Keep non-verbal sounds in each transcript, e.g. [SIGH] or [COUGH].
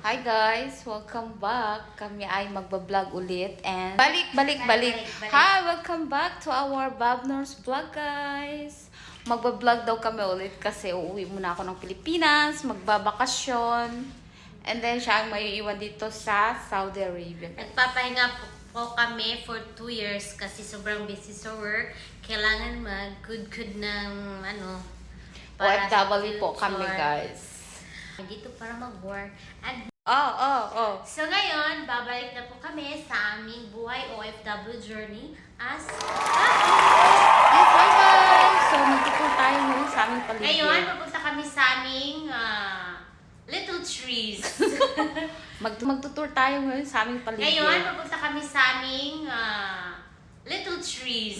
Hi guys! Welcome back. Kami ay magbablog ulit and balik, balik, balik. Balik, balik. Hi! Welcome back to our Babnors vlog guys. Magbablog daw kami ulit kasi uuwi muna ako ng Pilipinas, magbabakasyon. And then siya ang may iwan dito sa Saudi Arabia. Nagpapahinga po, po kami for two years kasi sobrang busy sa work. Kailangan mag-good-good ng ano, sa OFW po kami guys. Dito para mag-work. And Oh, oh, oh. so ngayon, babalik na po kami sa aming buhay OFW journey as Yes, hi guys! So, magtutur tayo ngayon sa aming paligid. Ngayon, pupunta kami sa aming ah, little trees. [LAUGHS] Mag magtutur tayo ngayon sa aming paligid. Ngayon, pupunta kami sa aming ah, little trees.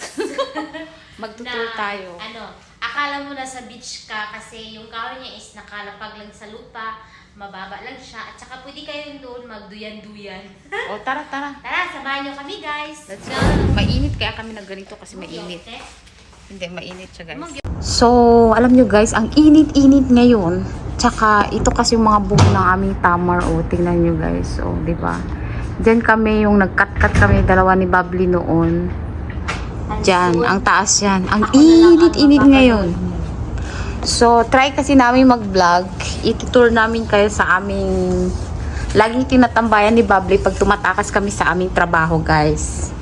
[LAUGHS] Magtutur na, tayo. Ano, akala mo nasa beach ka kasi yung kahoy niya is nakalapag lang sa lupa, mababa lang siya, at saka pwede kayong doon magduyan-duyan. O, tara, tara. [LAUGHS] Tara, samahan niyo kami guys. Let's go. Mainit kaya kami nagganito kasi mainit. Hindi, mainit siya guys. So, alam nyo guys, ang init-init ngayon. Tsaka, ito kasi yung mga buho ng aming tamar. O, tingnan nyo guys. O, di ba? Diyan kami yung nagkat-kat kami dalawa ni Babli noon. Diyan, ang taas yan. Ang init-init ngayon. So, try kasi namin mag-vlog. Itutour namin kayo sa aming laging tinatambayan ni Babli pag tumatakas kami sa aming trabaho, guys.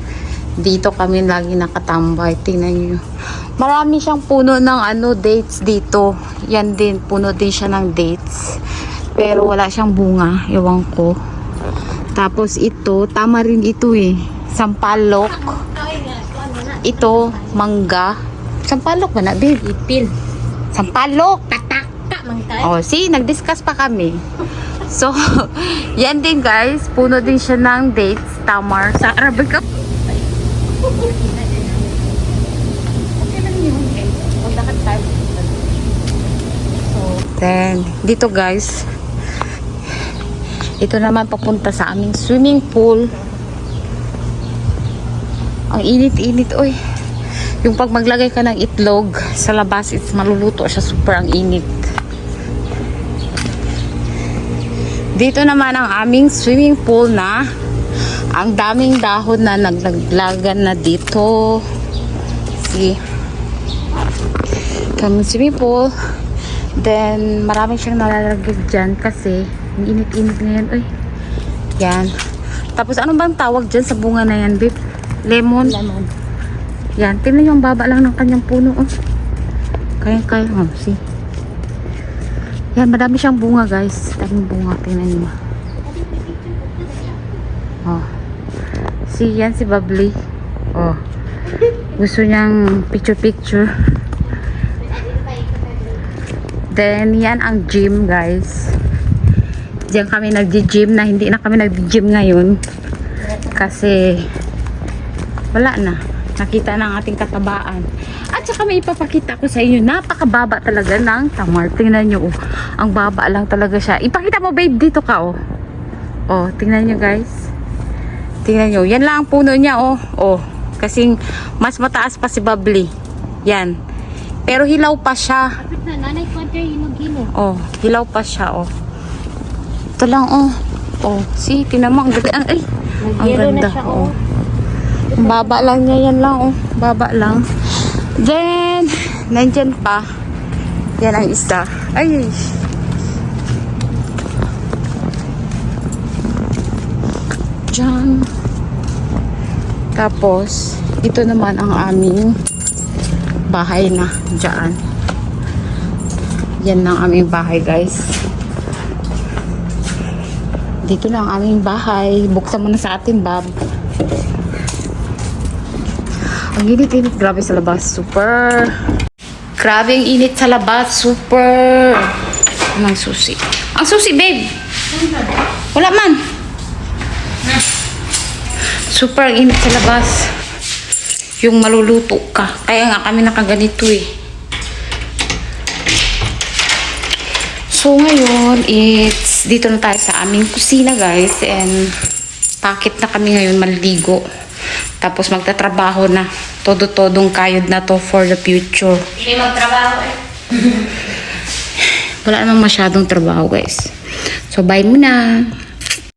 Dito kami lagi nakatambay. Tingnan nyo. Marami siyang puno ng ano, dates dito. Yan din, puno din siya ng dates. Pero wala siyang bunga. Ewan ko. Tapos ito, tama rin ito eh. Sampalok. Ito, mangga. Sampalok ba na, babe? Ipil. Sampalok! Tatakta man tayo. Oh, see, nag-discuss pa kami. So, [LAUGHS] yan din guys. Puno din siya ng dates, tamar. Sa Arabic ka. Then, dito guys, ito naman papunta sa aming swimming pool. Ang init-init, oy. Yung pag maglagay ka ng itlog sa labas, it's maluluto siya. Super ang init. Dito naman ang aming swimming pool na ang daming dahon na naglaglagan na dito. See? Kami swimming pool. Then, marami siyang nalalagay dyan kasi init-init ngayon. Uy. Yan. Tapos, ano bang tawag dyan sa bunga na yan, babe? Lemon? Lemon. Yan, tingnan yung baba lang ng kanyang puno. Oh. Kaya, kaya, oh, see. Yan, madami siyang bunga, guys. Daming bunga, tingnan niyo. Oh. See, yan si Bubbly. Oh. Gusto niyang picture-picture. Then, yan ang gym, guys. Diyan kami nag-gym na hindi na kami nag-gym ngayon. Kasi, wala na. Nakita na ang ating katabaan. At saka may ipapakita ko sa inyo. Napakababa talaga ng tamar. Tingnan nyo, oh. Ang baba lang talaga siya. Ipakita mo, babe, dito ka, oh. Oh, tingnan nyo, guys. Tingnan nyo. Yan lang ang puno niya, oh. Oh. Kasing mas mataas pa si Bubbly. Yan. Pero hilaw pa siya. Kapit na, nanay ko ito yung hilo. Oh, hilaw pa siya, oh. Ito lang, oh. Oh, see, tinan mo, ang ganda. Ay, ang ganda, oh. Baba lang niya, yan lang, oh. Baba lang. Then, nandyan pa. Yan ang isa. Ay, Diyan. Tapos, ito naman ang aming bahay na dyan. Yan ang aming bahay, guys. Dito na ang aming bahay. Buksan mo na sa atin, Bob. Ang init-init. Grabe sa labas. Super. Grabe ang init sa labas. Super. Ang susi. Ang susi, babe. Wala man. Super ang init sa labas. Yung maluluto ka. Kaya nga kami nakaganito eh. So ngayon, it's dito na tayo sa aming kusina guys and pakit na kami ngayon maliligo. Tapos magtatrabaho na. Todo-todong kayod na to for the future. Hindi magtrabaho eh. [LAUGHS] Wala namang masyadong trabaho guys. So, bye muna.